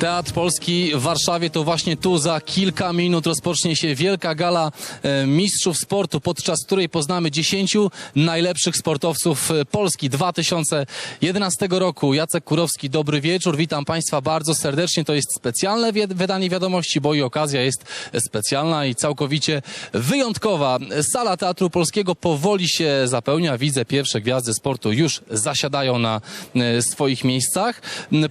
Teatr Polski w Warszawie to właśnie tu za kilka minut rozpocznie się wielka gala e, mistrzów sportu, podczas której poznamy 10 najlepszych sportowców e, Polski 2011 roku. Jacek Kurowski, dobry wieczór, witam Państwa bardzo serdecznie. To jest specjalne wydanie wiadomości, bo i okazja jest specjalna i całkowicie wyjątkowa. Sala Teatru Polskiego powoli się zapełnia. Widzę pierwsze gwiazdy sportu już zasiadają na e, swoich miejscach.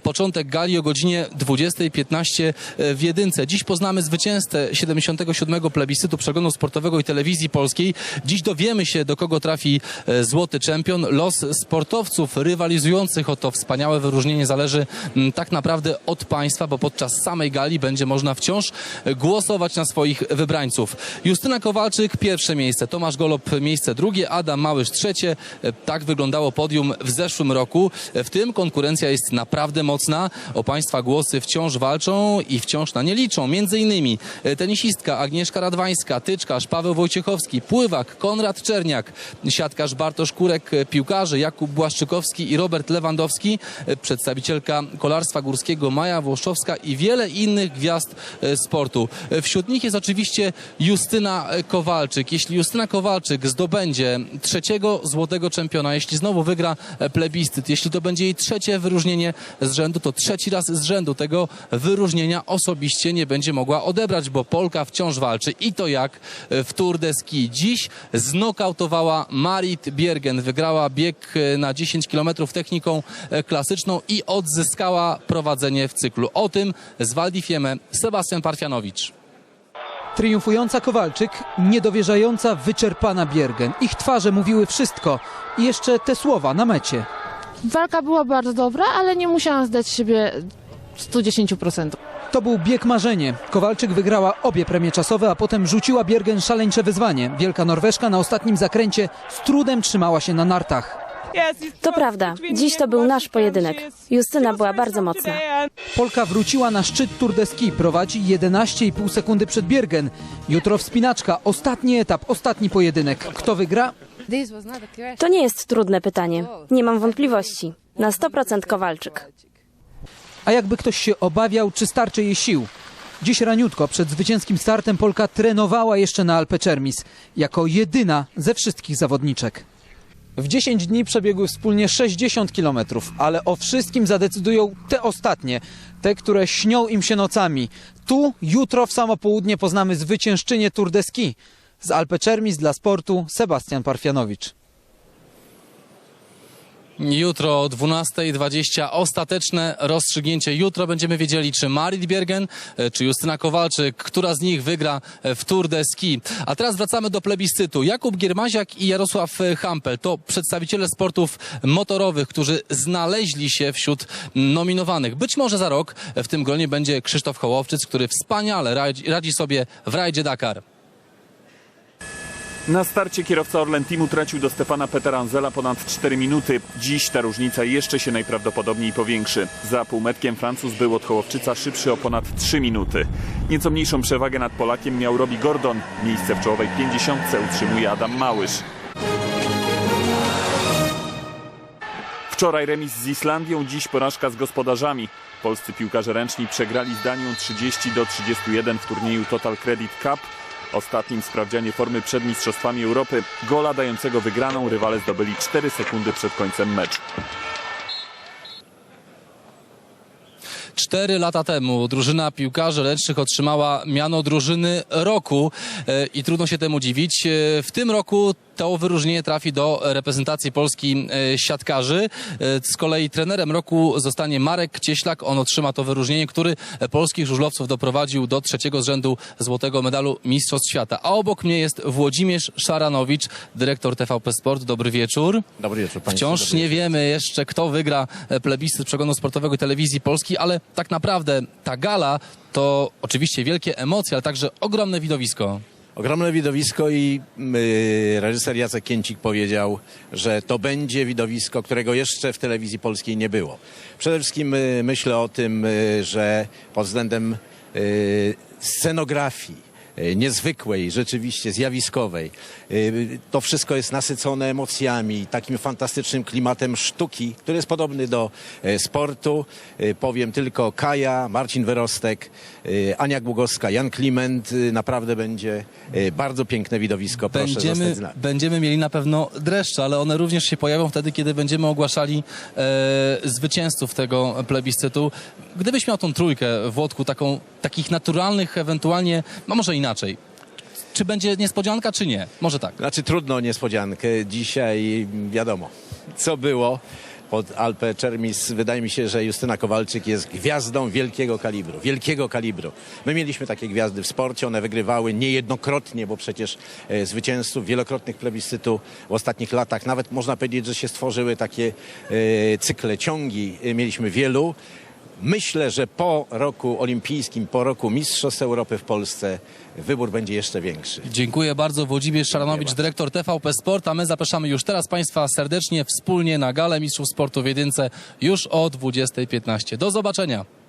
Początek gali o godzinie 20.15 w Jedynce. Dziś poznamy zwycięzcę 77. plebiscytu przeglądu sportowego i telewizji polskiej. Dziś dowiemy się, do kogo trafi e, złoty czempion. Los sportowców rywalizujących o to wspaniałe wyróżnienie zależy tak naprawdę od państwa, bo podczas samej gali będzie można wciąż głosować na swoich wybrańców. Justyna Kowalczyk pierwsze miejsce, Tomasz Golob miejsce drugie, Adam Małysz trzecie. E, Tak wyglądało podium w zeszłym roku. E, W tym konkurencja jest naprawdę mocna. O państwa głosy wciąż walczą i wciąż na nie liczą. Między innymi e, tenisistka Agnieszka Radwańska, tyczkarz Paweł Wojciechowski, pływak Konrad Czerniak, siatkarz Bartosz Kurek, e, piłkarze Jakub Błaszczykowski i Robert Lewandowski, e, przedstawicielka kolarstwa górskiego Maja Włoszczowska i wiele innych gwiazd sportu. Wśród nich jest oczywiście Justyna Kowalczyk. Jeśli Justyna Kowalczyk zdobędzie trzeciego złotego czempiona, jeśli znowu wygra plebiscyt, jeśli to będzie jej trzecie wyróżnienie z rzędu, to trzeci raz z rzędu tego wyróżnienia osobiście nie będzie mogła odebrać, bo Polka wciąż walczy i to jak w Tour de Ski. Dziś znokautowała Marit Biergen, wygrała bieg na 10 km techniką klasyczną i odzyskała prowadzenie w cyklu. O tym z Waldi Fieme Sebastian Parfianowicz. Triumfująca Kowalczyk, niedowierzająca, wyczerpana Biergen. Ich twarze mówiły wszystko. I jeszcze te słowa na mecie. Walka była bardzo dobra, ale nie musiałam zdać siebie 110%. To był bieg marzenie. Kowalczyk wygrała obie premie czasowe, a potem rzuciła Biergen szaleńcze wyzwanie. Wielka Norweżka na ostatnim zakręcie z trudem trzymała się na nartach. To prawda. Dziś to był nasz pojedynek. Justyna była bardzo mocna. Polka wróciła na szczyt Tour de Ski, prowadzi 11,5 sekundy przed Biergen. Jutro wspinaczka, ostatni etap, ostatni pojedynek. Kto wygra? To nie jest trudne pytanie. Nie mam wątpliwości. Na 100% Kowalczyk. A jakby ktoś się obawiał, czy starczy jej sił? Dziś raniutko przed zwycięskim startem Polka trenowała jeszcze na Alpe Cermis, jako jedyna ze wszystkich zawodniczek. W 10 dni przebiegły wspólnie 60 kilometrów, ale o wszystkim zadecydują te ostatnie, te, które śnią im się nocami. Tu jutro w samo południe poznamy zwyciężczynię Tour de Ski. Z Alpe Cermis dla sportu Sebastian Parfianowicz. Jutro o 12.20 ostateczne rozstrzygnięcie. Jutro będziemy wiedzieli, czy Marit Biergen, e, czy Justyna Kowalczyk, która z nich wygra e, w Tour de Ski. A teraz wracamy do plebiscytu. Jakub Giermaziak i Jarosław e, Hampel to przedstawiciele sportów motorowych, którzy znaleźli się wśród nominowanych. Być może za rok w tym gronie będzie Krzysztof Hołowczyc, który wspaniale radzi, radzi sobie w rajdzie Dakar. Na starcie kierowca Orlen Team utracił do Stefana Peteranzela ponad 4 minuty. Dziś ta różnica jeszcze się najprawdopodobniej powiększy. Za półmetkiem Francuz był od Hołowczyca szybszy o ponad 3 minuty. Nieco mniejszą przewagę nad Polakiem miał Robi Gordon. Miejsce w czołowej 50 utrzymuje Adam Małysz. Wczoraj remis z Islandią, dziś porażka z gospodarzami. Polscy piłkarze ręczni przegrali z Danią 30 do 31 w turnieju Total Credit Cup. Ostatnim sprawdzianie formy przed Mistrzostwami Europy. Gola dającego wygraną rywale zdobyli 4 sekundy przed końcem meczu. Cztery lata temu drużyna piłkarzy ręcznych otrzymała miano drużyny roku e, i trudno się temu dziwić. E, W tym roku to wyróżnienie trafi do reprezentacji Polski e, siatkarzy. E, Z kolei trenerem roku zostanie Marek Cieślak. On otrzyma to wyróżnienie, który polskich żużlowców doprowadził do trzeciego z rzędu złotego medalu Mistrzostw Świata. A obok mnie jest Włodzimierz Szaranowicz, dyrektor TVP Sport. Dobry wieczór. Dobry wieczór Państwu. Wciąż Dobry nie wieczór. wiemy jeszcze, kto wygra e, plebiscyt przeglądu sportowego i telewizji polskiej, ale tak naprawdę ta gala to oczywiście wielkie emocje, ale także ogromne widowisko. Ogromne widowisko i y, reżyser Jacek Kięcik powiedział, że to będzie widowisko, którego jeszcze w telewizji polskiej nie było. Przede wszystkim y, myślę o tym, y, że pod względem scenografii, niezwykłej, rzeczywiście zjawiskowej. E, To wszystko jest nasycone emocjami, takim fantastycznym klimatem sztuki, który jest podobny do e, sportu. E, Powiem tylko Kaja, Marcin Wyrostek, e, Ania Głogowska, Jan Kliment. E, Naprawdę będzie e, bardzo piękne widowisko. Proszę Będziemy, będziemy mieli na pewno dreszcze, ale one również się pojawią wtedy, kiedy będziemy ogłaszali e, zwycięzców tego plebiscytu. Gdybyś miał tą trójkę, Włodku, taką, takich naturalnych, ewentualnie, no może inaczej. Czy będzie niespodzianka, czy nie? Może tak. Znaczy trudno o niespodziankę. Dzisiaj wiadomo, co było. Pod Alpe Czermis wydaje mi się, że Justyna Kowalczyk jest gwiazdą wielkiego kalibru. Wielkiego kalibru. My mieliśmy takie gwiazdy w sporcie, one wygrywały niejednokrotnie, bo przecież e, zwycięzców wielokrotnych plebiscytu w ostatnich latach, nawet można powiedzieć, że się stworzyły takie e, cykle, ciągi. E, mieliśmy wielu. Myślę, że po roku olimpijskim, po roku Mistrzostw Europy w Polsce wybór będzie jeszcze większy. Dziękuję bardzo. Włodzimierz Szaranowicz, dyrektor TVP Sport, a my zapraszamy już teraz Państwa serdecznie wspólnie na galę Mistrzów Sportu w Jedynce już o 20.15. Do zobaczenia.